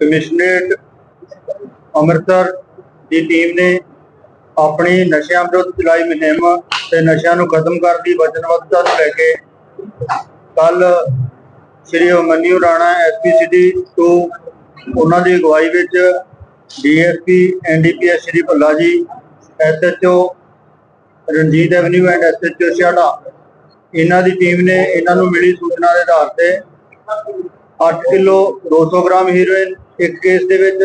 Commissionerate Amritsar ਦੀ team ਨੇ ਆਪਣੀ ਨਸ਼ਿਆਂ ਵਿਰੁੱਧ ਚਲਾਈ ਮੁਹਿੰਮ ਤੇ ਨਸ਼ਿਆਂ ਨੂੰ ਖਤਮ ਕਰਨ ਦੀ ਵਚਨਬੱਧਤਾ ਨੂੰ ਲੈ ਕੇ ਕੱਲ ਸ਼੍ਰੀ ਅਮਨਿਊ ਰਾਣਾ ਐਸਪੀ ਤੋਂ ਉਹਨਾਂ ਦੀ ਅਗਵਾਈ ਵਿੱਚ DSP N D P S Shri Bhalla ji S H O Ranjit avenue and S H O Siara ਇਹਨਾਂ ਦੀ ਟੀਮ ਨੇ ਇਹਨਾਂ ਨੂੰ ਮਿਲੀ ਸੂਚਨਾ ਦੇ ਆਧਾਰ ਤੇ 8 ਕਿਲੋ 200 ਗ੍ਰਾਮ ਹੀਰੋਇਨ ਇੱਕ ਕੇਸ ਦੇ ਵਿੱਚ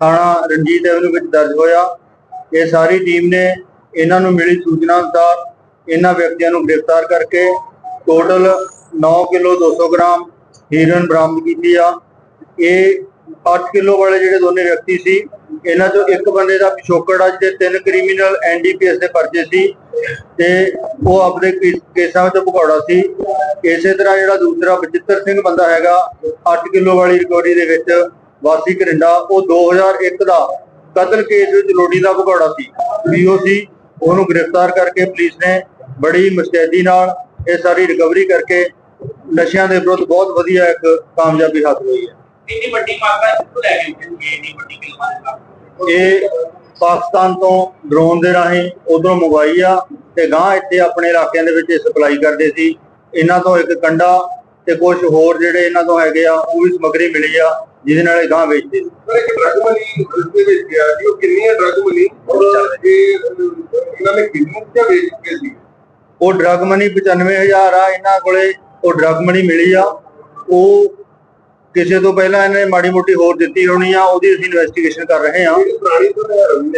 ਥਾਣਾ ਰਣਜੀਤ ਐਵਨਿਊ ਵਿੱਚ ਦਰਜ ਹੋਇਆ। ਇਹ ਸਾਰੀ ਟੀਮ ਨੇ ਇਹਨਾਂ ਨੂੰ ਮਿਲੀ ਸੂਚਨਾ ਅਨੁਸਾਰ ਇਹਨਾਂ ਵਿਅਕਤੀਆਂ ਨੂੰ ਗ੍ਰਿਫਤਾਰ ਕਰਕੇ ਟੋਟਲ 9 ਕਿਲੋ 200 ਗ੍ਰਾਮ ਹੀਰੋਇਨ ਬਰਾਮਦ ਕੀਤੀ ਆ। ਇਹ 8 ਕਿਲੋ ਵਾਲੇ ਜਿਹੜੇ ਦੋਨੇ ਵਿਅਕਤੀ ਸੀ, ਇਹਨਾਂ ਚੋਂ ਇੱਕ ਬੰਦੇ ਦਾ ਪਿਛੋਕੜ ਅੱਜ ਦੇ ਤਿੰਨ ਕ੍ਰਿਮੀਨਲ ਐਨਡੀਪੀਐਸ ਦੇ ਪਰਚੇ ਸੀ ਤੇ ਉਹ ਆਪਣੇ ਕੇਸਾਂ ਵਿੱਚ ਭਗੌੜਾ ਸੀ। ਇਸੇ ਤਰ੍ਹਾਂ ਜਿਹੜਾ ਦੂਸਰਾ ਬਚਿੱਤਰ ਸਿੰਘ ਬੰਦਾ ਹੈਗਾ 8 ਕਿਲੋ ਵਾਲੀ ਰਿਕਵਰੀ ਦੇ ਵਿੱਚ ਵਾਸੀ ਕਰਿੰਡਾ ਉਹ 2001 ਦਾ ਕਤਲ ਕੇਸ ਵਿੱਚ ਲੋੜੀ ਦਾ ਭਗੌੜਾ ਸੀ। ਪੀਓਸੀ ਉਹਨੂੰ ਗ੍ਰਿਫਤਾਰ ਕਰਕੇ ਪੁਲਿਸ ਨੇ ਬੜੀ ਮੁਸਤੈਦੀ ਨਾਲ ਇਹ ਸਾਰੀ ਰਿਕਵਰੀ ਕਰਕੇ ਨਸ਼ਿਆਂ ਦੇ ਵਿਰੁੱਧ ਬਹੁਤ ਵਧੀਆ ਇੱਕ ਕਾਮਯਾਬੀ ਹਾਸਲ ਹੋਈ ਹੈ। ਇੰਨੀ ਵੱਡੀ ਮਾਤਰਾ ਕਿੱਥੋਂ ਲੈ ਕੇ ਆਉਂਦੇ ਇੰਨੀ ਵੱਡੀ ਕਿਲਮਾਂ ਇਹ ਪਾਕਿਸਤਾਨ ਤੋਂ ਡਰੋਨ ਦੇ ਰਾਹੀਂ ਉਧਰੋਂ ਮੰਗਵਾਈ ਆ ਤੇ ਗਾਂ ਇੱਥੇ ਆਪਣੇ ਇਲਾਕਿਆਂ ਦੇ ਵਿੱਚ ਸਪਲਾਈ ਕਰਦੇ ਸੀ। ਇਹਨਾਂ ਤੋਂ ਇੱਕ ਕੰਡਾ ਤੇ ਕੁਝ ਹੋਰ ਜਿਹੜੇ ਇਹਨਾਂ ਤੋਂ ਹੈਗੇ ਆ ਉਹ ਵੀ ਸਮਗਰੀ ਮਿਲੀ ਆ ਜਿਹਦੇ ਨਾਲ ਇਹ ਗਾਂ ਵੇਚਦੇ ਸੀ। ਪਰ ਇੱਕ ਡਰਗ ਮਨੀ ਦੇ ਵਿੱਚ ਗਿਆ ਜੀ ਉਹ ਕਿੰਨੀਆਂ ਡਰਗ ਮਨੀ ਔਰ ਇਹ ਇਹਨਾਂ ਨੇ ਵੇਚ ਚੁੱਕੇ ਸੀ? ਉਹ ਡਰਗ ਮਨੀ 95000 ਆ ਇਹਨਾਂ ਕੋਲੇ ਉਹ ਡਰਗ ਮਨੀ ਮਿਲੀ ਆ ਉਹ ਕਿਸੇ ਤੋਂ ਪਹਿਲਾਂ ਇਹਨੇ ਮਾੜੀ ਮੋਟੀ ਹੋਰ ਦਿੱਤੀ ਹੋਣੀ ਆ ਉਹਦੀ ਅਸੀਂ ਇਨਵੈਸਟੀਗੇਸ਼ਨ ਕਰ ਰਹੇ ਹਾਂ। ਪੁਰਾਣੀ ਤੋਂ ਉਹ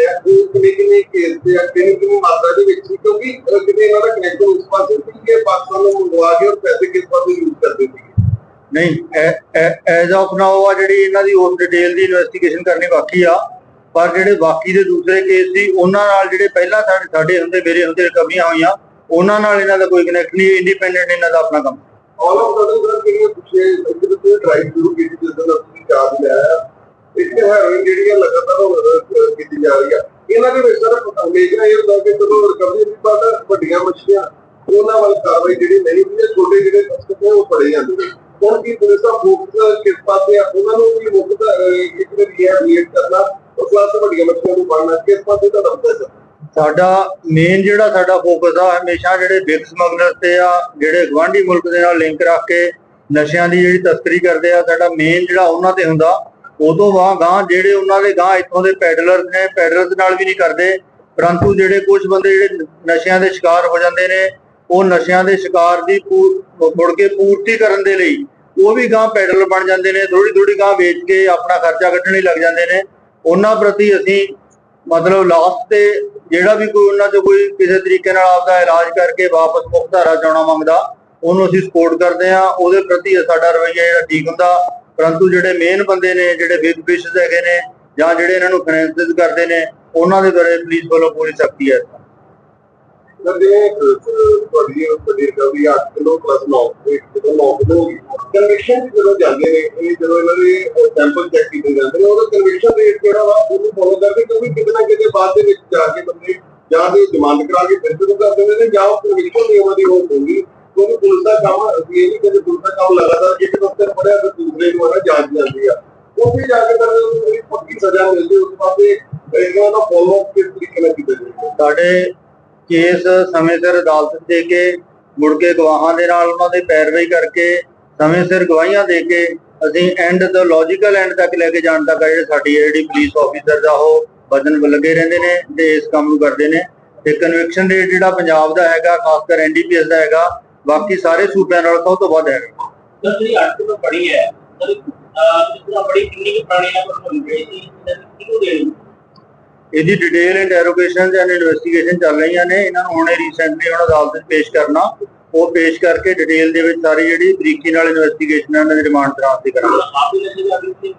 ਕੇਸ ਆ ਕਿੰਨੀ ਕਿੰਨੀ ਮਾਤਰਾ ਦੇ ਵਿੱਚ ਸੀ ਕਿਉਂਕਿ ਅਹ, ਕਿਤੇ ਇਹਨਾਂ ਦਾ ਕਨੈਕਸ਼ਨ ਉਸ ਪਾਸੇ ਸੀ ਕਿ ਪਾਕਿਸਤਾਨ ਨੂੰ ਮੰਗਵਾ ਕੇ ਔਰ ਪੈਸੇ ਕਿਸ ਪਾਸੇ ਯੂਜ਼ ਕਰਦੇ ਸੀ। ਨਹੀਂ ਐਜ਼ ਆਫ ਨਾਓ ਆ ਜਿਹੜੀ ਇਹਨਾਂ ਦੀ ਉਸ ਡਿਟੇਲ ਦੀ ਇਨਵੈਸਟੀਗੇਸ਼ਨ ਕਰਨੀ ਬਾਕੀ ਆ ਪਰ ਜਿਹੜੇ ਬਾਕੀ ਦੇ ਦੂਸਰੇ ਕੇਸ ਸੀ ਉਹਨਾਂ ਨਾਲ ਜਿਹੜੇ ਪਹਿਲਾਂ ਸਾਡੇ ਸਾਡੇ ਹੁੰਦੇ ਮੇਰੇ ਹੁੰਦੇ ਰਿਕਵਰੀਆਂ ਹੋਈਆਂ ਉਹਨਾਂ ਨਾਲ ਇਹਨਾਂ ਦਾ ਕੋਈ ਕਨੈਕਟ ਨਹੀਂ ਇੰਡੀਪੈਂਡੈਂਟ ਇਹਨਾਂ ਦਾ ਆਪਣਾ ਕੰਮ। ਆਲ ਆਫ ਸਡਨ ਸਰ ਕਿੰਨੇ ਪੁੱਛੇ ਇੱਕ ਤੇ ਡਰਾਈਵ ਸ਼ੁਰੂ ਕੀਤੀ ਜਿਸ ਦਿਨ ਅਸੀਂ ਚਾਰਜ ਲਿਆ ਇੱਕ ਹੈਰੋਇਨ ਜਿਹੜੀ ਆ ਲਗਾਤਾਰ ਉਹ, ਕੀਤੀ ਜਾ ਰਹੀ ਆ। ਇਹਨਾਂ ਦੇ ਵਿੱਚ ਸਰ ਹਮੇਸ਼ਾ ਇਹ ਹੁੰਦਾ ਕਿ ਜਦੋਂ ਰਿਕਵਰੀ ਦੀ ਬਾਤ ਵੱਡੀਆਂ ਮੱਛੀਆਂ ਉਹਨਾਂ ਵੱਲ ਕਾਰਵਾਈ ਜਿਹੜੀ ਨਹੀਂ ਹੁੰਦੀ ਛੋਟੇ ਜਿਹੜੇ ਤਸਕਰ ਉਹ ਫੜੇ ਜਾਂਦੇ ਨੇ। ਹੁਣ ਕੀ ਪੁਲਿਸ ਦਾ ਫੋਕਸ ਕਿਸ ਪਾਸੇ ਆ ਉਹਨਾਂ ਨੂੰ ਵੀ ਮੁਕਤ ਇੱਕ ਵਾਰੀ ਇਹ ਕਰਨਾ ਉਸ ਵਾਸਤੇ ਵੱਡੀਆਂ ਮੱਛੀਆਂ ਨੂੰ ਫੜਨਾ ਕਿਸ ਪਾਸੇ ਦਾ ਦਫਤਰ ਹੈ ਸਾਡਾ ਮੇਨ ਜਿਹੜਾ ਸਾਡਾ ਫੋਕਸ ਆ, ਹਮੇਸ਼ਾ ਜਿਹੜੇ ਬਿਗ ਸਮਗਲਰ ਤੇ ਆ, ਜਿਹੜੇ ਗਵਾਂਢੀ ਮੁਲਕ ਦੇ ਨਾਲ ਲਿੰਕ ਰੱਖ ਕੇ ਨਸ਼ਿਆਂ ਦੀ ਜਿਹੜੀ ਤਸਕਰੀ ਕਰਦੇ ਆ, ਸਾਡਾ ਮੇਨ ਜਿਹੜਾ ਉਹਨਾਂ ਤੇ ਹੁੰਦਾ, ਉਦੋਂ ਵਾਂ ਗਾਂ ਜਿਹੜੇ ਉਹਨਾਂ ਦੇ ਗਾਂ ਇੱਥੋਂ ਦੇ ਪੈਡਲਰ ਨੇ ਪੈਡਲਰ ਨਾਲ ਵੀ ਨਹੀਂ ਕਰਦੇ, ਪਰੰਤੂ ਜਿਹੜੇ ਕੁਝ ਬੰਦੇ ਜਿਹੜੇ ਨਸ਼ਿਆਂ ਦੇ ਸ਼ਿਕਾਰ ਹੋ ਜਾਂਦੇ ਨੇ, ਉਹ ਨਸ਼ਿਆਂ ਦੇ ਸ਼ਿਕਾਰ ਦੀ ਪੂ- ਮੁੜ ਕੇ ਪੂਰਤੀ ਕਰਨ ਦੇ ਲਈ ਉਹ ਵੀ ਗਾਂ ਪੈਡਲ ਬਣ ਜਾਂਦੇ ਨੇ ਥੋੜੀ ਥੋੜੀ ਗਾਂ ਵੇਚ ਕੇ ਆਪਣਾ ਖਰਚਾ ਕੱਢਣ ਲਈ ਲੱਗ ਜਾਂਦੇ ਨੇ, ਉਹਨਾਂ ਪ੍ਰਤੀ ਅਸੀਂ ਮਤਲਬ ਲਾਸਟ ਤੇ ਜਿਹੜਾ ਵੀ ਕੋਈ ਉਹਨਾਂ ਤੋਂ ਕੋਈ ਕਿਸੇ ਤਰੀਕੇ ਨਾਲ ਆਪਦਾ ਇਲਾਜ ਕਰਕੇ ਵਾਪਸ ਮੁਖਧਾਰਾ ਚਾਉਣਾ ਮੰਗਦਾ, ਉਹਨੂੰ ਅਸੀਂ ਸਪੋਰਟ ਕਰਦੇ ਆ ਉਹਦੇ ਪ੍ਰਤੀ ਸਾਡਾ ਰਵੱਈਆ ਜਿਹੜਾ ਠੀਕ ਹੁੰਦਾ। ਪਰੰਤੂ ਜਿਹੜੇ ਮੇਨ ਬੰਦੇ ਨੇ, ਜਿਹੜੇ ਬਿਗ ਫਿਸ਼ਸ ਹੈਗੇ ਨੇ ਜਾਂ ਜਿਹੜੇ ਇਹਨਾਂ ਨੂੰ ਫਾਈਨੈਂਸਿਸ ਕਰਦੇ ਨੇ, ਉਹਨਾਂ ਦੇ ਬਾਰੇ ਪੁਲਿਸ ਵੱਲੋਂ ਪੂਰੀ ਸਖਤੀ ਹੈ। ਸਰ ਜਿਵੇਂ ਅਹ, ਅਹ, ਤੁਹਾਡੀ ਇਹ ਵੱਡੀ ਰਿਕਵਰੀ 8 ਕਿਲੋ ਪਲੱਸ 9 ਇੱਕ ਕਿਲੋ 9 ਕਿਲੋ ਹੋ ਗਈ ਕਨਵੈਕਸ਼ਨ ਜਦੋਂ ਜਾਂਦੇ ਨੇ ਇਹ ਜਦੋਂ ਇਹਨਾਂ ਦੇ ਸੈਂਪਲ ਚੈੱਕ ਕੀਤੇ ਜਾਂਦੇ ਨੇ ਉਹਦਾ ਕਨਵੈਕਸ਼ਨ ਰੇਟ ਜਿਹੜਾ ਵਾ ਉਹਨੂੰ ਫੋਲੋ ਕਰਦੇ ਕਿਉਂਕਿ ਕਿਤੇ ਨਾ ਕਿਤੇ ਬਾਅਦ ਦੇ ਵਿੱਚ ਜਾ ਕੇ ਬੰਦੇ ਜਾਂ ਤੇ ਜ਼ਮਾਨਤ ਕਰਾ ਕੇ ਫਿਰ ਸ਼ੁਰੂ ਕਰ ਦਿੰਦੇ ਨੇ ਜਾਂ ਉਹ ਕਨਵੈਕਸ਼ਨ ਨਿਯਮਾਂ ਦੀ ਹੋ ਹੋਊਗੀ ਕਿਉਂਕਿ ਪੁਲਿਸ ਦਾ ਕੰਮ ਅਸੀਂ ਇਹ ਨਹੀਂ ਕਹਿੰਦੇ ਪੁਲਿਸ ਦਾ ਕੰਮ ਲਗਾਤਾਰ ਇੱਕ ਦਫ਼ਤਰ ਪੜਿਆ ਤੇ ਦੂਸਰੇ ਨੂੰ ਆਣਾ ਜਾਂਚ ਜਾਂਦੀ ਆ। ਉੱਥੇ ਜਾ ਕੇ ਤਾਂ ਉਹਨੂੰ ਪੂਰੀ ਪੱਕੀ ਸਜ਼ਾ ਮਿਲਦੀ ਉਸ ਪਾਸੇ ਇਹਨਾਂ ਦਾ ਫੋਲੋ ਕਿਸ ਤਰੀਕੇ ਨਾਲ ਕੀਤਾ ਜਾਂਦਾ ਸਾਡੇ ਕੇਸ ਸਮੇਂ ਸਿਰ ਅਦਾਲਤ ਦੇ ਕੇ, ਮੁੜ ਕੇ ਗਵਾਹਾਂ ਦੇ ਨਾਲ ਉਹਨਾਂ ਦੇ ਪੈਰਵਾਈ ਕਰਕੇ, ਸਮੇਂ ਸਿਰ ਗਵਾਹੀਆਂ ਦੇ ਕੇ, ਅਸੀਂ ਐਂਡ ਤੋਂ ਲੌਜੀਕਲ ਐਂਡ ਤੱਕ ਲੈ ਕੇ ਜਾਣ ਤੱਕ ਜਿਹੜੇ ਸਾਡੀ ਜਿਹੜੀ ਪੁਲਿਸ ਆਫੀਸਰ ਦਾ ਉਹ ਵਜਨ ਲੱਗੇ ਰਹਿੰਦੇ ਨੇ ਤੇ ਇਸ ਕੰਮ ਨੂੰ ਕਰਦੇ ਨੇ। ਤੇ ਕਨਵਿਕਸ਼ਨ ਰੇਟ ਜਿਹੜਾ ਪੰਜਾਬ ਦਾ ਹੈਗਾ, ਖਾਸ ਕਰ ਐਨਡੀਪੀਐਸ ਦਾ ਹੈਗਾ, ਬਾਕੀ ਸਾਰੇ ਸੂਬਿਆਂ ਨਾਲ ਸਭ ਤੋਂ ਵੱਧ ਹੈਗਾ ਸਰ, ਜਿਹੜੀ 8 ਕਿਲੋ ਬੜੀ ਹੈ, ਸਰ ਕਿੰਨਾ ਬੜੀ ਕਿੰਨੀ ਪੁਰਾਣੀ ਹੈ ਪਰ ਬਣ ਸੀ ਕਿਹਨੂੰ ਦੇਣੀ? ਇਹਦੀ ਡਿਟੇਲ ਇੰਟਰੋਗੇਸ਼ਨ ਐਂਡ ਇਨਵੈਸਟੀਗੇਸ਼ਨ ਚੱਲ ਰਹੀਆਂ ਨੇ। ਇਹਨਾਂ ਨੂੰ ਹੁਣੇ ਰੀਸੈਂਟਲੀ ਹੁਣ ਅਦਾਲਤ 'ਚ ਪੇਸ਼ ਕਰਨਾ। ਉਹ ਪੇਸ਼ ਕਰਕੇ ਡਿਟੇਲ ਦੇ ਵਿੱਚ ਸਾਰੀ ਜਿਹੜੀ ਬਰੀਕੀ ਨਾਲ ਇਨਵੈਸਟੀਗੇਸ਼ਨ ਇਹਨਾਂ ਦੀ ਰਿਮਾਂਡ ਦਰਾਂ ਤੇ ਕਰਾਂਗੇ।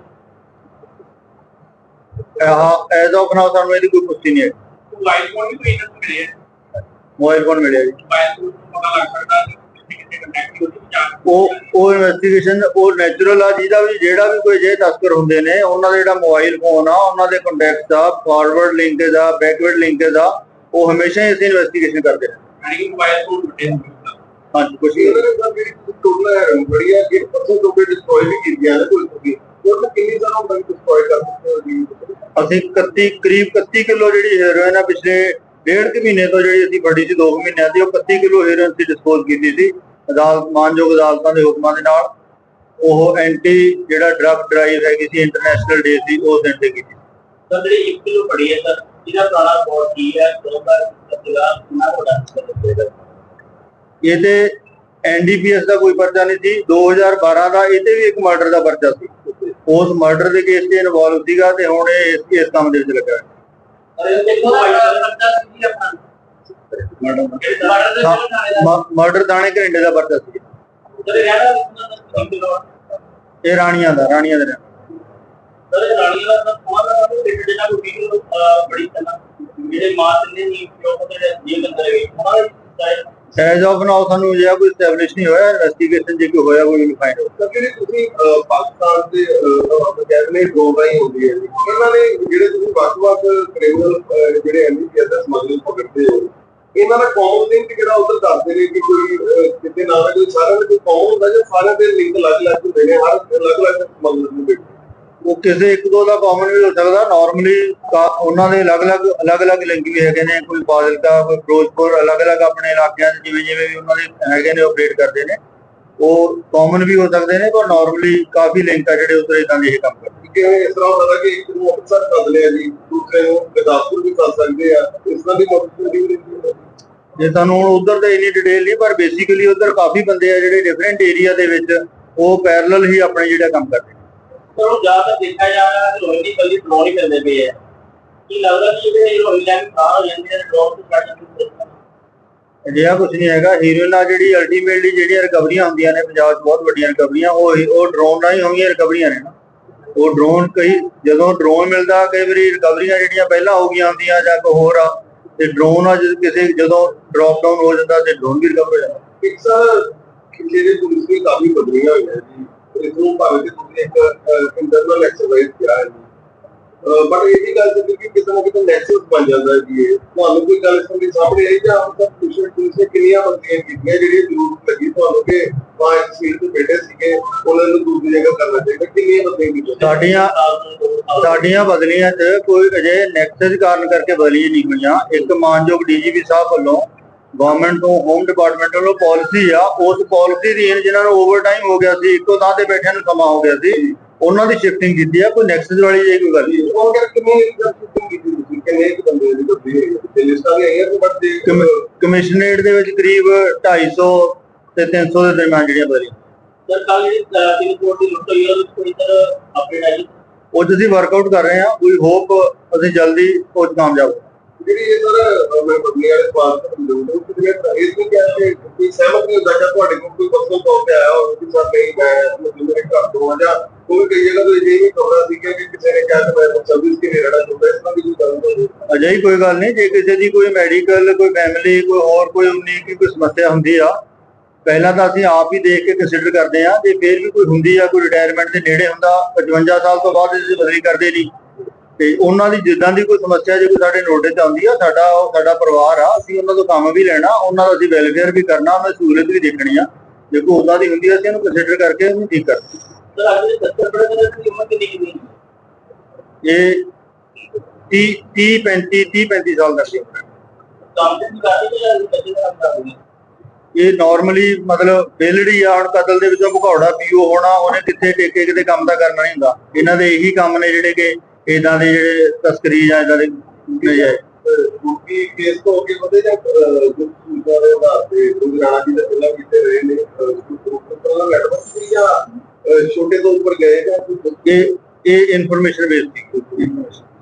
ਆਹ ਐਜ਼ ਆਫ ਨਾਓ ਸਾਨੂੰ ਇਹਦੀ ਕੋਈ ਪੁਸ਼ਟੀ ਨਹੀਂ ਹੈ ਮੋਬਾਈਲ ਫੋਨ ਵੀ ਕੋਈ ਇਹਨਾਂ ਨੂੰ। ਮਿਲੇ ਮੋਬਾਈਲ ਫੋਨ ਮਿਲਿਆ ਜੀ। ਮੋਬਾਈਲ ਫੋਨ ਪਤਾ ਲੱਗ ਸਕਦਾ। ਉਹ ਉਹ ਇਨਵੈਸਟੀਗੇਸ਼ਨ ਉਹ ਨੈਚੁਰਲ ਆ ਜਿਹਦਾ ਵੀ ਜਿਹੜਾ ਵੀ ਕੋਈ ਜੇ ਤਸਕਰ ਹੁੰਦੇ ਨੇ ਉਹਨਾਂ ਦਾ ਜਿਹੜਾ ਮੋਬਾਈਲ ਫੋਨ ਆ ਉਹਨਾਂ ਦੇ ਕੰਟੈਕਟ ਦਾ ਫਾਰਵਰਡ ਲਿੰਕੇਜ ਦਾ ਬੈਕਵਰਡ ਲਿੰਕੇਜ ਦਾ ਉਹ ਹਮੇਸ਼ਾ ਹੀ ਅਸੀਂ ਇਨਵੈਸਟੀਗੇਸ਼ਨ ਕਰਦੇ ਯਾਨੀ ਮੋਬਾਈਲ ਫੋਨ। ਹਾਂਜੀ ਕੁਝ ਨੇ ਤਾਂ ਜਿਹੜੀ ਟੋਟਲ ਹੈ ਬੜੀ ਹੈ ਕਿ ਪਰਸੋਂ ਤੋਂ ਵੀ ਡਿਸਟਰੋਏ ਵੀ ਕੀਤੀਆਂ ਨੇ ਕੋਈ ਕੋਈ ਉਹ ਤਾਂ ਕਿੰਨੀ ਜ਼ਿਆਦਾ ਬੜੀ ਡਿਸਟਰੋਏ ਕਰ ਦਿੱਤੇ ਹੋ ਜੀ? ਅਸੀਂ 31 ਕਰੀਬ 31 ਕਿਲੋ ਜਿਹੜੀ ਹੈਰੋਇਨ ਆ ਪਿਛਲੇ ਡੇਢ ਕੁ ਮਹੀਨੇ ਤੋਂ ਜਿਹੜੀ ਅਸੀਂ ਫੜੀ ਸੀ 2 ਮਹੀਨਿਆਂ ਦੀ ਉਹ 31 ਕਿਲੋ ਹੈਰੋਇਨ ਸੀ ਡਿਸਪੋਜ਼ ਕੀਤੀ ਸੀ। ਅਦਾਲਤ ਮਾਨਯੋਗ ਅਦਾਲਤਾਂ ਦੇ ਹੁਕਮਾਂ ਦੇ ਨਾਲ ਉਹ ਐਂਟੀ ਜਿਹੜਾ ਡਰੱਗ ਡਰਾਈਵ ਹੈਗੀ ਸੀ ਇੰਟਰਨੈਸ਼ਨਲ ਡੇ ਸੀ ਉਸ ਦਿਨ ਤੇ ਕੀਤੀ। ਸਰ ਜਿਹੜੀ 1 ਕਿਲੋ ਬੜੀ ਹੈ ਸਰ ਇਹਦਾ ਪੁਰਾਣਾ ਰਿਕਾਰਡ ਕੀ ਹੈ? ਕਦੋਂ ਦਾ ਸੱਜਗਾ ਕਿੰਨਾ ਵੱਡਾ ਇਹ ਤੇ ਐਨਡੀਪੀਐਸ ਦਾ ਕੋਈ ਪਰਚਾ ਨਹੀਂ ਸੀ 2012 ਦਾ ਇਹ ਤੇ ਵੀ ਇੱਕ ਮਰਡਰ ਦਾ ਪਰਚਾ ਸੀ। ਉਸ ਮਰਡਰ ਦੇ ਕੇਸ 'ਚ ਇਨਵੋਲਵ ਸੀਗਾ ਤੇ ਹੁਣ ਇਹ ਇਸ ਕੰਮ ਦੇ ਵਿੱਚ ਲੱਗਾ ਹੈ। ਅਰੇ ਇਹ ਦੇਖੋ ਮੋਬਾਈਲ ਦਾ ਪਰਚਾ ਸੀ ਆਪਣਾ। ਮਰਡਰ ਜਿਹੜੇ ਬਾਰਡਰ ਦੇ ਨਾਲ ਨਾਲ ਮਰਡਰ ਦਾਣੇ ਘਰਿੰਡੇ ਦਾ ਪਰਚਾ ਸੀ। ਜਿਹੜੇ ਰਹਿਣਾ ਕਿੰਨਾ ਕਿਲੋ ਇਹ ਰਾਣੀਆਂ ਦਾ ਰਾਣੀਆਂ ਦੇ ਨਾਲ ਸਰ ਰਾਣੀ ਦਾ ਤਾਂ ਫੋਨ ਦਾ ਵੀ ਡੇਟਾ ਜਿਹੜਾ ਕੋਈ ਵੀਡੀਓ ਬੜੀ ਤਰ੍ਹਾਂ ਜਿਹੜੇ ਮਾਰ ਦਿੰਦੇ ਨਹੀਂ ਜੋ ਜਿਹੜੇ ਜੇਲ੍ਹ ਅੰਦਰ ਗਏ ਉਹਨਾਂ ਦਾ ਐਜ਼ ਆਫ ਨਾਓ ਸਾਨੂੰ ਜਿਹੜਾ ਕੋਈ ਸਟੈਬਲਿਸ਼ ਨਹੀਂ ਹੋਇਆ। ਇਨਵੈਸਟੀਗੇਸ਼ਨ ਜੇ ਕੋਈ ਹੋਇਆ ਕੋਈ ਫਾਈਂਡ ਤਾਂ ਜਿਹੜੇ ਤੁਸੀਂ ਅਹ, ਪਾਕਿਸਤਾਨ ਦੇ ਅਕੈਡਮੀ ਡਰੋਨ ਰਾਈ ਹੁੰਦੀ ਹੈ। ਜੀ ਇਹਨਾਂ ਨੇ ਜਿਹੜੇ ਤੁਸੀਂ ਵੱਖ-ਵੱਖ ਕ੍ਰਿਮੀਨਲ ਜਿਹੜੇ ਐਨਡੀਪੀਐਸ ਦਾ ਸਮਗਲਿੰਗ ਪਕੜਦੇ ਹੋ ਇਹਨਾਂ ਦਾ ਕਾਮਨ ਲਿੰਕ ਜਿਹੜਾ ਉਧਰ ਦੱਸਦੇ ਨੇ ਕਿ ਕੋਈ ਅਹ, ਕਿਤੇ ਨਾ ਨਾ ਕੋਈ ਸਾਰਿਆਂ ਦਾ ਕੋਈ ਕਾਮਨ ਹੁੰਦਾ ਜਾਂ ਸਾਰਿਆਂ ਦੇ ਲਿੰਕ ਅਲੱਗ-ਅਲੱਗ ਹੁੰਦੇ ਨੇ ਹਰ ਅਲੱਗ-ਅਲੱਗ ਸਮਗਲਰ ਨੂੰ ਦੇਖੋ ਉਹ ਕਿਸੇ ਇੱਕ ਦੋ ਦਾ ਕਾਮਨ ਵੀ ਹੋ ਸਕਦਾ। ਨਾਰਮਲੀ ਉਹਨਾਂ ਦੇ ਅਲੱਗ-ਅਲੱਗ ਅਲੱਗ-ਅਲੱਗ ਲਿੰਕ ਵੀ ਹੈਗੇ ਨੇ। ਕੋਈ ਫਾਜ਼ਿਲਕਾ ਕੋਈ ਫਿਰੋਜ਼ਪੁਰ ਅਲੱਗ-ਅਲੱਗ ਆਪਣੇ ਇਲਾਕਿਆਂ 'ਚ ਜਿਵੇਂ ਜਿਵੇਂ ਵੀ ਉਹਨਾਂ ਦੇ ਹੈਗੇ ਨੇ ਆਪਰੇਟ ਕਰਦੇ ਨੇ। ਉਹ ਕਾਮਨ ਵੀ ਹੋ ਸਕਦੇ ਨੇ ਪਰ ਨਾਰਮਲੀ ਕਾਫੀ ਲਿੰਕ ਆ ਜਿਹੜੇ ਉਧਰ ਇਦਾਂ ਦੇ ਇਹ ਕੰਮ ਕਰਦੇ ਕਿ ਇਸ ਤਰ੍ਹਾਂ ਹੁੰਦਾ ਕਿ ਇੱਕ ਨੂੰ ਅੰਮ੍ਰਿਤਸਰ ਕਰ ਲਿਆ ਜੀ ਦੂਸਰੇ ਨੂੰ ਗੁਰਦਾਸਪੁਰ ਵੀ ਕਰ ਸਕਦੇ ਆ। ਇਸ ਤਰ੍ਹਾਂ ਦੀ ਮਦਦ ਵੀ ਰਹਿੰਦੀ ਹੈ। ਜੇ ਤੁਹਾਨੂੰ ਹੁਣ ਉਧਰ ਤੇ ਇੰਨੀ ਡਿਟੇਲ ਨਹੀਂ ਪਰ ਬੇਸਿਕਲੀ ਉਧਰ ਕਾਫੀ ਬੰਦੇ ਆ ਜਿਹੜੇ ਡਿਫਰੈਂਟ ਏਰੀਆ ਦੇ ਵਿੱਚ ਉਹ ਪੈਰਲਲ ਹੀ ਆਪਣੇ ਜਿਹੜਾ ਕੰਮ ਕਰਦੇ ਨੇ। ਪਰ ਉਹ ਜ਼ਿਆਦਾ ਦੇਖਿਆ ਜਾ ਰਿਹਾ ਹੈ ਰੋਹਿਣੀ ਕੱਲੀ ਡਰੋਨ ਹੀ ਕਰਦੇ ਪਏ ਆ। ਕੀ ਲੱਗਦਾ ਕਿ ਜਿਹੜੇ ਰੋਹਿਣੀ ਲੈ ਕੇ ਬਾਹਰ ਹੋ ਜਾਂਦੇ ਨੇ ਡਰੋਨ ਤੋਂ ਕੱਢ ਅਜਿਹਾ ਕੁਝ ਨਹੀਂ ਹੈਗਾ। ਹੀਰੋਇਨ ਆ ਜਿਹੜੀ ਅਲਟੀਮੇਟਲੀ ਜਿਹੜੀਆਂ ਰਿਕਵਰੀਆਂ ਹੁੰਦੀਆਂ ਨੇ ਪੰਜਾਬ 'ਚ ਬਹੁਤ ਵੱਡੀਆਂ ਰਿਕਵਰੀਆਂ ਉਹ ਉਹ ਡਰੋਨ ਰਾਹੀਂ ਹੋਈਆਂ ਰਿਕਵਰੀਆਂ ਨੇ ਨਾ। ਉਹ ਡਰੋਨ ਕਈ ਜਦੋਂ ਡਰੋਨ ਮਿਲਦਾ, ਕਈ ਵਾਰੀ ਰਿਕਵਰੀਆਂ ਜਿਹੜੀਆਂ ਪਹਿਲਾਂ ਹੋ ਗਈਆਂ ਹੁੰਦੀਆਂ ਜਾਂ ਕੋਈ ਹੋਰ ਆ, ਤੇ ਡਰੋਨ ਆ ਜਦ ਕਿਸੇ ਜਦੋਂ ਡ੍ਰੌਪ ਡਾਊਨ ਹੋ ਜਾਂਦਾ ਤੇ ਡਰੋਨ ਵੀ ਰਿਕਵਰ ਹੋ ਜਾਂਦਾ। ਇੱਕ ਸਰ ਜਿਹੜੇ ਪੁਲਿਸ ਨੇ ਕਾਫੀ ਬਦਲੀਆਂ ਹੋਈਆਂ ਜੀ। ਇਸ ਨੂੰ ਭਾਵੇਂ ਕਿ ਤੁਸੀਂ ਇੱਕ ਇੰਟਰਨਲ ਐਕਸਰਸਾਈਜ਼ ਕਿਹਾ ਹੈ ਬਟ ਇਹ ਵੀ ਗੱਲ ਸੀ ਕਿ ਕਿਤੇ ਨਾ ਕਿਤੇ ਨੈਕਸਸ ਬਣ ਜਾਂਦਾ ਹੈ ਜੀ ਇਹ। ਤੁਹਾਨੂੰ ਕੋਈ ਗੱਲ ਸੁਣਦੀ ਸਾਹਮਣੇ ਆਈ ਜਾਂ ਹੁਣ ਤੱਕ ਪੁਲਿਸ ਪੁਲਿਸ ਨੇ ਕਿੰਨੀਆਂ ਬਦਲੀਆਂ ਕੀਤੀਆਂ ਜਿਹੜੀਆਂ ਜ਼ਰੂਰਤ ਲੱਗੀ ਤੁਹਾਨੂੰ ਕਿ ਪੰਜ ਸੀਟ ਤੇ ਬੈਠੇ ਸੀਗੇ, ਉਹਨਾਂ ਨੂੰ ਦੂਜੀ ਜਗ੍ਹਾ ਕਰਨਾ ਚਾਹੀਦਾ। ਕਿੰਨੀਆਂ ਬਦਲੀਆਂ ਕੀਤੀਆਂ? ਸਾਡੀਆਂ ਸਾਡੀਆਂ ਬਦਲੀਆਂ 'ਚ ਕੋਈ ਅਜੇ ਨੈਕਸਸ ਕਾਰਨ ਕਰਕੇ ਬਦਲੀਆਂ ਨਹੀਂ ਹੋਈਆਂ। ਇੱਕ ਮਾਨਯੋਗ ਡੀਜੀਪੀ ਸਾਹਿਬ ਵੱਲੋਂ ਗਵਰਨਮੈਂਟ ਤੋਂ ਹੋਮ ਡਿਪਾਰਟਮੈਂਟ ਵੱਲੋਂ ਪਾਲਿਸੀ ਆ, ਉਸ ਪਾਲਿਸੀ ਦੀ ਜਿਨ੍ਹਾਂ ਨੂੰ ਓਵਰਟਾਈਮ ਹੋ ਗਿਆ ਸੀ, ਇੱਕੋ ਥਾਂ ਤੇ ਬੈਠਿਆਂ ਨੂੰ ਸਮਾਂ ਹੋ ਗਿਆ ਸੀ। ਉਹਨਾਂ ਦੀ ਸ਼ਿਫਟਿੰਗ ਕੀਤੀ ਆ ਕੋਈ ਨੈਕਸਸ ਵਾਲੀ ਇਹ ਕੋਈ ਗੱਲ ਨਹੀਂ। ਉਹ ਕਹਿੰਦੇ ਕਿੰਨੀ ਸ਼ਿਫਟਿੰਗ ਕੀਤੀ ਤੁਸੀਂ ਕਿੰਨੇ ਕੁ ਬੰਦੇ ਦੀ ਹੈ ਤੇ ਲਿਸਟਾਂ ਵੀ ਆਈਆਂ ਕਿ ਬਟ ਕਮ- ਕਮਿਸ਼ਨਰੇਟ ਦੇ ਵਿੱਚ ਕਰੀਬ 250 ਤੇ 300 ਦੇ ਦਰਮਿਆਨ ਜਿਹੜੀਆਂ ਬਦਲੀਆਂ ਸਰ ਕੱਲ ਜਿਹੜੀ ਤਿੰਨ ਕਰੋੜ ਦੀ ਲੁੱਟ ਹੋਈ ਉਹਦੇ ਕੋਈ ਸਰ ਅਪਡੇਟ ਆਈ? ਉਹ ਅਸੀਂ ਵਰਕਆਊਟ ਕਰ ਰਹੇ ਹਾਂ ਵੀ ਹੋਪ ਅਸੀਂ ਜਲਦੀ ਉਹ ਕਾਮਯਾਬ। ਜਿਹੜੀ ਇਹ ਸਰ ਮੈਂ ਬਦਲੀ ਵਾਲੇ ਪਾਸ ਤੋਂ ਲਊਂਗਾ ਕਿ ਜਿਵੇਂ ਇਸ ਨੂੰ ਕਿਹਾ ਕਿ ਕੋਈ ਸਹਿਮਤ ਨਹੀਂ ਹੁੰਦਾ ਜਾਂ ਤੁਹਾਡੇ ਕੋਲ ਕੋਈ ਪਰਸਨਲ ਤੌਰ ਤੇ ਆਇਆ ਹੋਵੇ ਕਿ ਸਰ ਨਹੀਂ ਮੈਂ ਮੇਰੇ ਘਰ ਤੋਂ ਆ ਜਾਂ ਕੋਈ ਕਈ ਜਗ੍ਹਾ ਤੋਂ ਇਹ ਵੀ ਖਬਰਾਂ ਸੀ ਕਿ ਕਿਸੇ ਨੇ ਕਿਹਾ ਕਿ ਮੈਂ ਸਰਵਿਸ ਕਿ ਨਹੀਂ ਰਹਿਣਾ ਚਾਹੁੰਦਾ ਇਸ ਤਰ੍ਹਾਂ ਦੀ ਕੋਈ ਗੱਲ ਨਹੀਂ ਅਜਿਹੀ ਕੋਈ ਗੱਲ ਨਹੀਂ, ਜੇ ਕਿਸੇ ਦੀ ਕੋਈ ਮੈਡੀਕਲ ਕੋਈ ਫੈਮਿਲੀ ਕੋਈ ਹੋਰ ਕੋਈ ਉਨੀ ਕੀ ਕੋਈ ਸਮੱਸਿਆ ਹੁੰਦੀ ਆ, ਪਹਿਲਾਂ ਤਾਂ ਅਸੀਂ ਆਪ ਹੀ ਦੇਖ ਕੇ ਕੰਸੀਡਰ ਕਰਦੇ ਆ ਜੇ ਫੇਰ ਵੀ ਕੋਈ ਹੁੰਦੀ ਆ, ਕੋਈ ਰਿਟਾਇਰਮੈਂਟ ਦੇ ਨੇੜੇ ਹੁੰਦਾ 55 ਸਾਲ ਤੋਂ ਬਾਅਦ ਅਸੀਂ ਬਦਲੀ ਕਰਦੇ ਨਹੀਂ। ਤੇ ਉਹਨਾਂ ਦੀ ਜਿੱਦਾਂ ਦੀ ਕੋਈ ਸਮੱਸਿਆ ਜੇ ਕੋਈ ਸਾਡੇ ਨੋਟਿਸ ਆਉਂਦੀ ਆ, ਸਾਡਾ ਉਹ, ਸਾਡਾ ਪਰਿਵਾਰ ਆ, ਅਸੀਂ ਉਹਨਾਂ ਤੋਂ ਕੰਮ ਵੀ ਲੈਣਾ, ਉਹਨਾਂ ਦਾ ਅਸੀਂ ਵੈਲਫੇਅਰ ਵੀ ਕਰਨਾ, ਉਹਨਾਂ ਦੀ ਸਹੂਲਤ ਵੀ ਦੇਖਣੀ ਆ। ਜੇ ਕੋਈ ਉਹਨਾਂ ਦੀ ਹੁੰਦੀ ਆ, ਅਸੀਂ ਉਹਨੂੰ ਕੰਸੀਡਰ ਕਰਕੇ ਉਹਨੂੰ ਠੀਕ ਕਰਦੇ ਸਰ ਅੱਜ ਦੇ 70 ਬੜੇ ਬੜੇ ਦੀ ਉਮਰ ਕਿੰਨੀ ਕਿੰਨੀ ਇਹ 30 30 35 30 35 ਸਾਲ ਦਾ ਸੀ। ਕੰਮ ਤੇ ਨਹੀਂ ਕਰਦੇ ਜਾਂ ਬੱਚੇ ਦਾ ਕੰਮ ਕਰਦੇ ਇਹ ਨਾਰਮਲੀ ਮਤਲਬ ਬੇਲੜੀ ਆ ਹੁਣ ਕਤਲ ਦੇ ਵਿੱਚੋਂ ਭਗੌੜਾ ਪੀਓ ਹੋਣਾ ਉਹਨੇ ਕਿੱਥੇ ਟੇਕੇ ਕਿਤੇ ਕੰਮ ਤਾਂ ਕਰਨਾ ਨਹੀਂ ਹੁੰਦਾ। ਇਹਨਾਂ ਦੇ ਇਹੀ ਕੰਮ ਨੇ ਜਿਹੜੇ ਕਿ ਇਦਾਂ ਦੇ ਜਿਹੜੇ ਤਸਕਰੀ ਜਾਂ ਇਦਾਂ ਦੇ ਨਜਾਇਜ਼ ਕਿਉਂਕਿ ਕੇਸ ਤੋਂ ਅੱਗੇ ਵਧੇ ਜਾਂ ਅਹ, ਜੋ ਸੂਚਨਾ ਦੇ ਆਧਾਰ ਤੇ ਲੁਧਿਆਣਾ ਦੀ ਪਹਿਲਾਂ ਕੀਤੇ ਰਹੇ ਨੇ ਪਹਿਲਾਂ ਨੈਟਵਰਕ ਸੀ ਜਾਂ ਅਹ, ਛੋਟੇ ਤੋਂ ਉੱਪਰ ਗਏ ਜਾਂ ਕੋਈ ਇਹ ਇਹ ਇਨਫੋਰਮੇਸ਼ਨ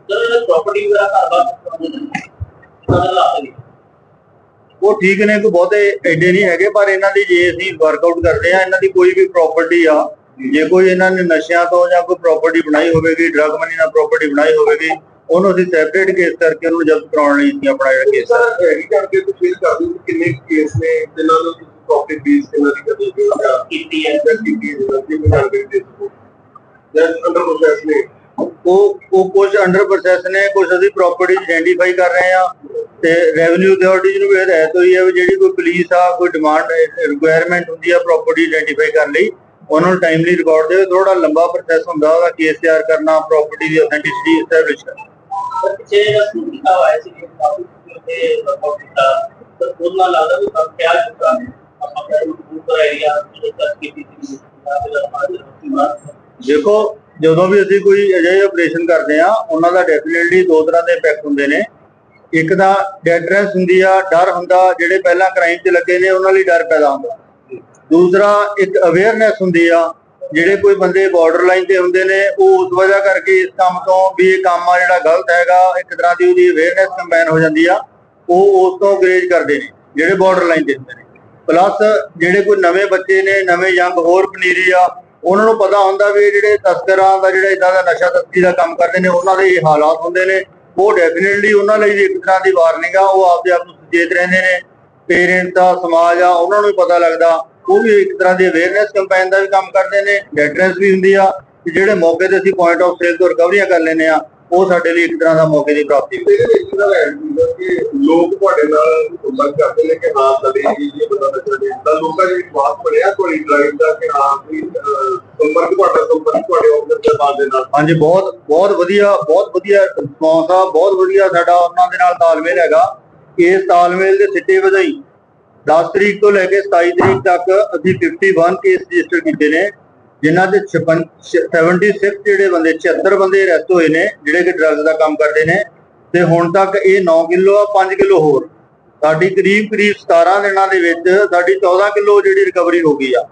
ਸਰ ਇਹ ਪ੍ਰਾਪਰਟੀ ਵਗੈਰਾ ਘਰ ਬਾਹਰ ਨਜ਼ਰ ਲਾ ਸਕਦੇ ਉਹ ਠੀਕ ਨੇ ਕੋਈ ਬਹੁਤੇ ਐਡੇ ਨਹੀਂ ਹੈਗੇ ਪਰ ਇਹਨਾਂ ਦੀ ਜੇ ਅਸੀਂ ਵਰਕਆਊਟ ਕਰਦੇ ਆ ਇਹਨਾਂ ਦੀ ਕੋਈ ਵੀ ਪ੍ਰਾਪਰਟੀ ਆ ਜੇ ਕੋਈ ਇਹਨਾਂ ਨੇ ਨਸ਼ਿਆਂ ਤੋਂ ਜਾਂ ਕੋਈ ਪ੍ਰਾਪਰਟੀ ਬਣਾਈ ਹੋਵੇਗੀ ਡਰਗ ਮਨੀ ਨਾਲ ਪ੍ਰਾਪਰਟੀ ਬਣਾਈ ਹੋਵੇਗੀ ਉਹਨੂੰ ਅਸੀਂ ਸੈਪਰੇਟ ਕੇਸ ਕਰਕੇ ਉਹਨੂੰ ਜ਼ਬਤ ਕਰਾਉਣ ਲਈ ਅਸੀਂ ਆਪਣਾ ਜਿਹੜਾ ਕੇਸ ਸਰ ਹੈਗੀ ਕਰਕੇ ਤੁਸੀਂ ਫੀਲ ਕਰਦੇ ਹੋ ਕਿ ਕਿੰਨੇ ਕੇਸ ਨੇ ਜਿਨ੍ਹਾਂ ਨੂੰ ਤੁਸੀਂ ਪ੍ਰੋਪਰਟੀ ਬੇਸ ਕਿੰਨਾ ਦੀ ਕਰਦੇ ਹੋ? ਹੈ ਹੈ? ਜਿਹਨਾਂ ਦੀ ਕੋਈ ਜਾਣਕਾਰੀ ਦੇ ਸਕੋ ਜਾਂ ਅੰਡਰ ਪ੍ਰੋਸੈਸ ਨੇ? ਉਹ ਉਹ ਕੁਝ ਅੰਡਰ ਪ੍ਰੋਸੈਸ ਨੇ ਕੁਝ ਅਸੀਂ ਪ੍ਰਾਪਰਟੀ ਆਇਡੈਂਟੀਫਾਈ ਕਰ ਰਹੇ ਆ ਤੇ ਰੈਵਨਿਊ ਅਥਾਰਟੀਜ਼ ਨੂੰ ਵੀ ਹਦਾਇਤ ਹੋਈ ਹੈ ਵੀ ਜਿਹੜੀ ਕੋਈ ਪੁਲਿਸ ਆ ਕੋਈ ਡਿਮਾਂਡ ਰਿਕੁਆਇਰਮੈਂਟ ਹੁੰਦੀ ਆ ਪ੍ਰਾਪਰਟੀ ਆਇਡੈਂਟੀਫਾਈ ਕਰਨ ਲਈ ਉਹਨਾਂ ਨੂੰ ਟਾਈਮਲੀ ਰਿਕਾਰਡ ਦੇ ਥੋੜਾ ਲੰਬਾ ਪ੍ਰੋਸੈਸ ਹੁੰਦਾ ਉਹਦਾ ਕੇਸ ਤਿਆਰ ਕਰਨਾ ਪ੍ਰਾਪਰਟੀ ਦੀ ਆਥੈਂਟਿਸਿਟੀ ਐਸਟੈਬਲਿਸ਼ ਕਰਨਾ। ਸਰ ਪਿੱਛੇ ਜਿਹੜਾ ਸਕੂਲ ਕੀਤਾ ਹੋਇਆ ਸੀ ਕਿ ਕਾਫੀ ਤੇ ਕੀਤਾ ਸਰ ਉਹਨਾਂ ਲੱਗਦਾ ਵੀ ਖਿਆਲ ਚੁੱਕਾ ਆਪਾਂ ਦੇਖੋ, ਜਦੋਂ ਵੀ ਅਸੀਂ ਕੋਈ ਅਜਿਹੇ ਆਪਰੇਸ਼ਨ ਕਰਦੇ ਆ ਉਹਨਾਂ ਦਾ ਡੈਫੀਨਿਟਲੀ ਦੋ ਤਰ੍ਹਾਂ ਦੇ ਇੰਪੈਕਟ ਹੁੰਦੇ ਨੇ। ਇੱਕ ਦਾ ਡੈਡਰੈਸ ਹੁੰਦੀ ਆ, ਡਰ ਹੁੰਦਾ, ਜਿਹੜੇ ਪਹਿਲਾਂ ਕ੍ਰਾਈਮ 'ਚ ਲੱਗੇ ਨੇ, ਉਹਨਾਂ ਲਈ ਡਰ ਪੈਦਾ ਹੁੰਦਾ। ਦੂਸਰਾ, ਇੱਕ ਅਵੇਅਰਨੈਸ ਹੁੰਦੀ ਆ, ਜਿਹੜੇ ਕੋਈ ਬੰਦੇ ਬਾਰਡਰ ਲਾਈਨ ਤੇ ਹੁੰਦੇ ਨੇ, ਉਹ ਉਸ ਵਜ੍ਹਾ ਕਰਕੇ ਇਸ ਕੰਮ ਤੋਂ ਵੀ ਇਹ ਕੰਮ ਆ ਜਿਹੜਾ ਗਲਤ ਹੈਗਾ, ਇੱਕ ਤਰ੍ਹਾਂ ਦੀ ਉਹਦੀ ਅਵੇਅਰਨੈਸ ਕੰਪੇਨ ਹੋ ਜਾਂਦੀ ਆ, ਉਹ ਉਸ ਤੋਂ ਗਰੇਜ ਕਰਦੇ ਨੇ, ਜਿਹੜੇ ਬਾਰਡਰ ਲਾਈਨ ਤੇ ਹੁੰਦੇ ਨੇ। ਪਲੱਸ ਜਿਹੜੇ ਕੋਈ ਨਵੇਂ ਬੱਚੇ ਨੇ, ਨਵੇਂ ਯੰਗ ਹੋਰ ਪਨੀਰੀ ਆ, ਉਹਨਾਂ ਨੂੰ ਪਤਾ ਹੁੰਦਾ ਵੀ ਜਿਹੜੇ ਤਸਕਰਾਂ ਦਾ, ਜਿਹੜਾ ਇਦਾਂ ਦਾ ਨਸ਼ਾ ਤਸਕਰੀ ਦਾ ਕੰਮ ਕਰਦੇ ਨੇ, ਉਹਨਾਂ ਦੇ ਇਹ ਹਾਲਾਤ ਹੁੰਦੇ ਨੇ। ਉਹ ਡੈਫੀਨਿਟਲੀ ਉਹਨਾਂ ਲਈ ਵੀ ਇੱਕ ਤਰ੍ਹਾਂ ਦੀ ਵਾਰਨਿੰਗ ਆ, ਉਹ ਆਪਦੇ ਆਪ ਨੂੰ ਸੁਚੇਤ ਰਹਿੰਦੇ ਨੇ। ਪੇਰੈਂਟਸ ਆ ਸਮਾਜ ਆ, ਉਹਨਾਂ ਨੂੰ ਵੀ ਪਤਾ ਲੱਗਦਾ। ਉਹ ਵੀ ਇੱਕ ਤਰ੍ਹਾਂ ਦੀ ਅਵੇਅਰਨੈਸ ਕੈਂਪੇਨ ਦਾ ਵੀ ਕੰਮ ਕਰਦੇ ਨੇ। ਡੈਟਰੈਂਸ ਵੀ ਹੁੰਦੀ ਆ ਜਿਹੜੇ ਮੌਕੇ ਤੇ ਅਸੀਂ ਪੁਆਇੰਟ ਆਫ ਸੇਲ ਤੋਂ ਰਿਕਵਰੀਆਂ ਕਰ ਲੈਨੇ ਆ ਉਹ ਸਾਡੇ ਲਈ ਇੱਕ ਤਰ੍ਹਾਂ ਦਾ ਮੌਕੇ ਦੀ ਪ੍ਰਾਪਤੀ ਇਹਦੇ ਵਿੱਚ ਇਹਦਾ ਐਡ ਹੁੰਦਾ ਕਿ ਲੋਕ ਤੁਹਾਡੇ ਨਾਲ ਸੰਪਰਕ ਕਰਦੇ ਨੇ ਕਿ ਹਾਂ ਸਾਡੇ ਇਹ ਬੰਦਾ ਨਸ਼ਾ ਨਹੀਂ ਤਾਂ ਲੋਕਾਂ ਦੇ ਵਿਸ਼ਵਾਸ ਬਣਿਆ ਤੁਹਾਡੀ ਡਰਾਈਵ ਦਾ ਕਿ ਹਾਂ ਵੀ ਅਹ, ਸੰਪਰਕ ਤੁਹਾਡਾ ਸੰਪਰਕ ਤੁਹਾਡੇ ਆਫਿਸ ਦੇ ਬਾਅਦ ਦੇ ਨਾਲ। ਹਾਂਜੀ ਬਹੁਤ ਬਹੁਤ ਵਧੀਆ ਬਹੁਤ ਵਧੀਆ ਰਿਸਪੌਂਸ ਆ ਬਹੁਤ ਵਧੀਆ ਸਾਡਾ ਉਹਨਾਂ ਦੇ ਨਾਲ ਤਾਲਮੇਲ ਹੈਗਾ। ਇਸ ਤਾਲਮੇਲ ਦੇ ਸਿੱਟੇ ਵਧਾਈ 10 ਤਰੀਕ ਤੋਂ ਲੈ ਕੇ 27 ਤਰੀਕ ਤੱਕ ਅਸੀਂ 51 ਕੇਸ ਰਜਿਸਟਰ ਕੀਤੇ ਨੇ। ਜਿਨ੍ਹਾਂ ਦੇ 56 76 ਜਿਹੜੇ ਬੰਦੇ 76 ਬੰਦੇ ਅਰੈਸਟ ਹੋਏ ਨੇ, ਜਿਹੜੇ ਕਿ ਡਰੱਗਸ ਦਾ ਕੰਮ ਕਰਦੇ ਨੇ, ਤੇ ਹੁਣ ਤੱਕ ਇਹ 9 ਕਿਲੋ ਆ 5 ਕਿਲੋ ਹੋਰ। ਸਾਡੀ ਕਰੀਬ ਕਰੀਬ 17 ਦਿਨਾਂ ਦੇ ਵਿੱਚ ਸਾਡੀ 14 ਕਿਲੋ ਜਿਹੜੀ ਰਿਕਵਰੀ ਹੋ ਗਈ ਆ।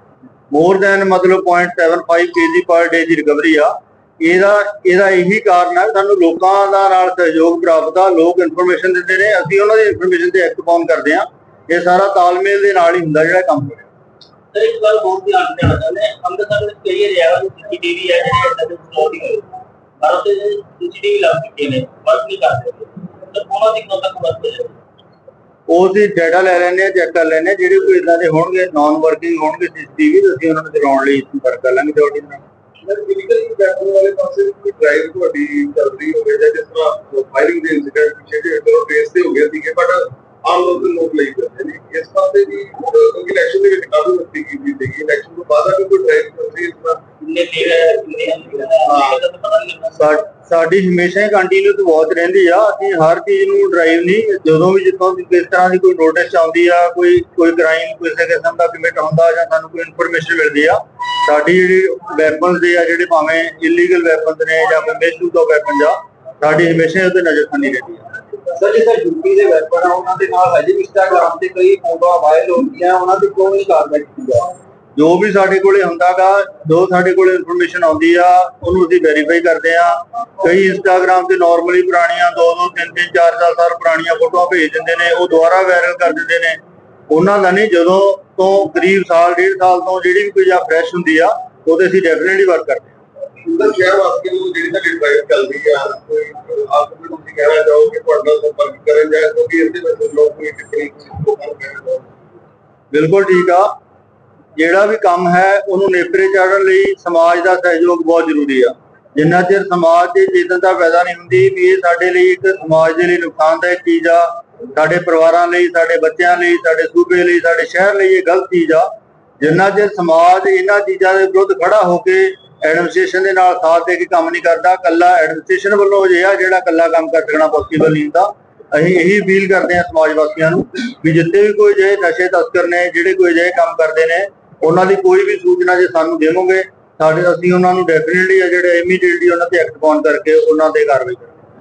ਮੋਰ ਦੈਨ ਮਤਲਬ 0.75 ਕੇਜੀ ਪਰ ਡੇ ਦੀ ਰਿਕਵਰੀ ਆ। ਇਹਦਾ ਇਹਦਾ ਇਹੀ ਕਾਰਨ ਹੈ ਸਾਨੂੰ ਲੋਕਾਂ ਦਾ ਨਾਲ ਸਹਿਯੋਗ ਪ੍ਰਾਪਤ ਆ, ਲੋਕ ਇਨਫੋਰਮੇਸ਼ਨ ਦਿੰਦੇ ਨੇ, ਅਸੀਂ ਉਹਨਾਂ ਦੀ ਇਨਫੋਰਮੇਸ਼ਨ ਤੇ ਐਕਟ ਪਾਉਣ ਕਰਦੇ ਆ। ਇਹ ਸਾਰਾ ਤਾਲਮੇਲ ਦੇ ਨਾਲ ਹੀ ਹੁੰਦਾ ਜਿਹੜਾ ਕੰਮ ਸਰ ਇੱਕ ਗੱਲ ਹੋਰ ਧਿਆਨ ਦੇਣਾ ਚਾਹੁੰਦੇ ਹਾਂ ਅੰਮ੍ਰਿਤਸਰ ਵਿੱਚ ਕਈ ਏਰੀਆ ਹੈ ਸੀਸੀਟੀਵੀ ਹੈ ਜਿਹੜੇ ਇੱਦਾਂ ਦੇ ਸਟੋਰ ਨਹੀਂ ਹੋਏ ਪਰ ਉੱਥੇ ਸੀਸੀਟੀਵੀ ਲੱਗ ਚੁੱਕੇ ਨੇ ਵਰਕ ਨਹੀਂ ਕਰਦੇ ਤਾਂ ਉਹਨਾਂ ਦੀ ਕਦੋਂ ਤੱਕ ਵਰਕ ਹੋਏਗਾ ਉਹ ਅਸੀਂ ਡਾਟਾ ਲੈ ਲੈਂਦੇ ਆ ਚੈੱਕ ਕਰ ਆ ਜਿਹੜੇ ਕੋਈ ਇਦਾਂ ਦੇ ਹੋਣਗੇ ਨਾਨ ਵਰਕਿੰਗ ਹੋਣਗੇ ਸੀਸੀਟੀਵੀ ਅਸੀਂ ਉਹਨਾਂ ਨੂੰ ਚਲਾਉਣ ਲਈ ਸੰਪਰਕ ਕਰ ਲਾਂਗੇ ਜੋੜੀ ਨਾਲ। ਫਿਜ਼ੀਕਲ ਬੈਕਗ੍ਰਾਉਂਡ ਵਾਲੇ ਪਾਸੇ ਕੋਈ ਡਰਾਈਵ ਤੁਹਾਡੀ ਚੱਲ ਰਹੀ ਹੋਵੇ ਜਾਂ ਜਿਸ ਤਰ੍ਹਾਂ ਫਾਇਰਿੰਗ ਦੇ ਇਨਸੀਡੈਂਟ ਪਿੱਛੇ ਜਿਹੜੇ ਚਲੋ ਬੇਸ ਤੇ ਹੋ ਗਏ ਸੀਗੇ ਬਟ ਆਮ ਲੋਕ ਨੋਟ ਲਈ ਜਾਂਦੇ ਨੇ। ਇਸ ਪਾਸੇ ਵੀ ਕਿਉਂਕਿ ਇਲੈਕਸ਼ਨ ਦੇ ਵਿੱਚ ਕਾਫੀ ਮਸਤੀ ਕੀਤੀ ਸੀਗੀ। ਇਲੈਕਸ਼ਨ ਤੋਂ ਬਾਅਦ ਆ ਕੇ ਕੋਈ ਡਰਾਈਵ ਚੱਲ ਰਹੀ ਇਸ ਤਰ੍ਹਾਂ ਕਿੰਨੇ ਹੈ ਹਾਂ? ਤਾਂ ਸਾ- ਸਾਡੀ ਹਮੇਸ਼ਾ ਕੰਟੀਨਿਊਸ ਵਾਚ ਰਹਿੰਦੀ ਆ। ਅਸੀਂ ਹਰ ਚੀਜ਼ ਨੂੰ ਡਰਾਈਵ ਨਹੀਂ ਜਦੋਂ ਵੀ ਜਿੱਥੋਂ ਵੀ ਕਿਸ ਤਰ੍ਹਾਂ ਦੀ ਕੋਈ ਨੋਟਿਸ ਆਉਂਦੀ ਆ ਕੋਈ ਕੋਈ ਕ੍ਰਾਈਮ ਕਿਸੇ ਕਿਸਮ ਦਾ ਕਮਿਟ ਹੁੰਦਾ ਜਾਂ ਸਾਨੂੰ ਕੋਈ ਇਨਫੋਰਮੇਸ਼ਨ ਮਿਲਦੀ ਆ ਸਾਡੀ ਜਿਹੜੀ ਵੈਪਨਸ ਦੇ ਆ ਜਿਹੜੇ ਭਾਵੇਂ ਇਲੀਗਲ ਵੈਪਨਸ ਨੇ ਜਾਂ ਕੋਈ ਮਿਸਯੂਜ਼ ਆਫ ਵੈਪਨਸ ਆ ਸਾਡੀ ਹਮੇਸ਼ਾ ਉਹਤੇ ਨਜ਼ਰਸਾਨੀ ਰਹਿੰਦੀ ਆ। ਸਰ ਜਿਹੜਾ ਯੂਪੀ ਦੇ ਵੈਪਨ ਆ, ਉਹਨਾਂ ਦੇ ਨਾਲ ਹਜੇ ਵੀ ਇੰਸਟਾਗ੍ਰਾਮ ਤੇ ਕਈ ਫੋਟੋਆਂ ਵਾਇਰਲ ਹੁੰਦੀਆਂ ਉਹਨਾਂ ਦੀ ਕੋਈ ਨਹੀਂ ਕਾਰਵਾਈ ਕੀਤੀ ਜਾ ਜੋ ਵੀ ਸਾਡੇ ਕੋਲੇ ਹੁੰਦਾਗਾ, ਜੋ ਸਾਡੇ ਕੋਲੇ ਇਨਫੋਰਮੇਸ਼ਨ ਆਉਂਦੀ ਆ, ਉਹਨੂੰ ਅਸੀਂ ਵੈਰੀਫਾਈ ਕਰਦੇ ਆ। ਕਈ ਇੰਸਟਾਗ੍ਰam ਤੇ ਨਾਰਮਲੀ ਪੁਰਾਣੀਆਂ 2 2 3 3 4 4 ਸਾਲ ਪੁਰਾਣੀਆਂ ਫੋਟੋਆਂ ਭੇਜ ਦਿੰਦੇ ਨੇ, ਉਹ ਦੁਬਾਰਾ ਵਾਇਰਲ ਕਰ ਦਿੰਦੇ ਨੇ। ਉਹਨਾਂ ਦਾ ਨਹੀਂ, ਜਦੋਂ ਤੋਂ ਕਰੀਬ ਸਾਲ, ਡੇਢ ਸਾਲ ਤੋਂ ਜਿਹੜੀ ਵੀ ਕੋਈ ਜਾਂ ਫਰੈਸ਼ ਹੁੰਦੀ ਆ, ਉਹਦੇ ਅਸੀਂ ਡੈਫੀਨਿਟਲੀ ਵਰਕ ਕਰਦੇ ਆ ਸ਼ਹਿਰ ਵਾਸੀਆਂ ਨੂੰ ਜਿਹੜੀ ਤੁਹਾਡੀ ਡਰਾਈਵ ਚੱਲਦੀ ਆ, ਕੋਈ ਆਪ ਨੂੰ ਤੁਸੀਂ ਕਹਿਣਾ ਚਾਹੋਗੇ ਤੁਹਾਡੇ ਨਾਲ ਸੰਪਰਕ ਕਰਨ ਜਾਂ ਕਿਉਂਕਿ ਇਹਦੇ ਵਿੱਚ ਲੋਕ ਕੋਈ ਟਿੱਪਣੀ ਲੋਕਾਂ ਨੂੰ ਕਹਿਣਾ ਚਾਹੋਗੇ ਬਿਲਕੁਲ ਠੀਕ ਆ। ਜਿਹੜਾ ਵੀ ਕੰਮ ਹੈ, ਉਹਨੂੰ ਨੇਪਰੇ ਚਾੜਨ ਲਈ ਸਮਾਜ ਦਾ ਸਹਿਯੋਗ ਬਹੁਤ ਜ਼ਰੂਰੀ ਆ। ਜਿੰਨਾ ਚਿਰ ਸਮਾਜ ਦੀ ਚੇਤਨਤਾ ਪੈਦਾ ਨਹੀਂ ਹੁੰਦੀ, ਵੀ ਇਹ ਸਾਡੇ ਲਈ ਇੱਕ ਸਮਾਜ ਦੇ ਲਈ ਨੁਕਸਾਨਦਾਇਕ ਚੀਜ਼ ਆ। ਸਾਡੇ ਪਰਿਵਾਰਾਂ ਲਈ, ਸਾਡੇ ਬੱਚਿਆਂ ਲਈ, ਸਾਡੇ ਸੂਬੇ ਲਈ, ਸਾਡੇ ਸ਼ਹਿਰ ਲਈ ਇਹ ਗਲਤ ਚੀਜ਼ ਆ। ਜਿੰਨਾ ਚਿਰ ਸਮਾਜ ਇਹਨਾਂ ਚੀਜ਼ਾਂ ਦੇ ਵਿਰੁੱਧ ਖੜਾ ਹੋ ਕੇ ਐਡਮਿਨਿਸਟ੍ਰੇਸ਼ਨ ਦੇ ਨਾਲ ਸਾਥ ਦੇ ਕੇ ਕੰਮ ਨਹੀਂ ਕਰਦਾ ਕੱਲਾ ਐਡਮਿਨਿਸਟ੍ਰੇਸ਼ਨ ਵੱਲੋਂ ਅਜਿਹਾ ਜਿਹੜਾ ਕੱਲਾ ਕੰਮ ਕਰ ਸਕਣਾ ਪੋਸੀਬਲ ਨਹੀਂ ਹੁੰਦਾ। ਅਸੀਂ ਇਹੀ ਅਪੀਲ ਕਰਦੇ ਹਾਂ ਸਮਾਜ ਵਾਸੀਆਂ ਨੂੰ ਵੀ ਜਿੱਥੇ ਵੀ ਕੋਈ ਜੇ ਨਸ਼ੇ ਤਸਕਰ ਨੇ, ਜਿਹੜੇ ਕੋਈ ਅਜਿਹੇ ਕੰਮ ਕਰਦੇ ਨੇ, ਉਹਨਾਂ ਦੀ ਕੋਈ ਵੀ ਸੂਚਨਾ ਜੇ ਸਾਨੂੰ ਦੇਵੋਗੇ, ਸਾਡੇ ਅਸੀਂ ਉਹਨਾਂ ਨੂੰ ਡੈਫੀਨਿਟਲੀ ਆ ਜਿਹੜੇ ਇਮੀਡੀਏਟਲੀ ਉਹਨਾਂ ਤੇ ਐਕਟ ਪਾਉਣ ਕਰਕੇ ਉਹਨਾਂ ਤੇ ਕਾਰਵਾਈ ਕਰਾਂਗੇ।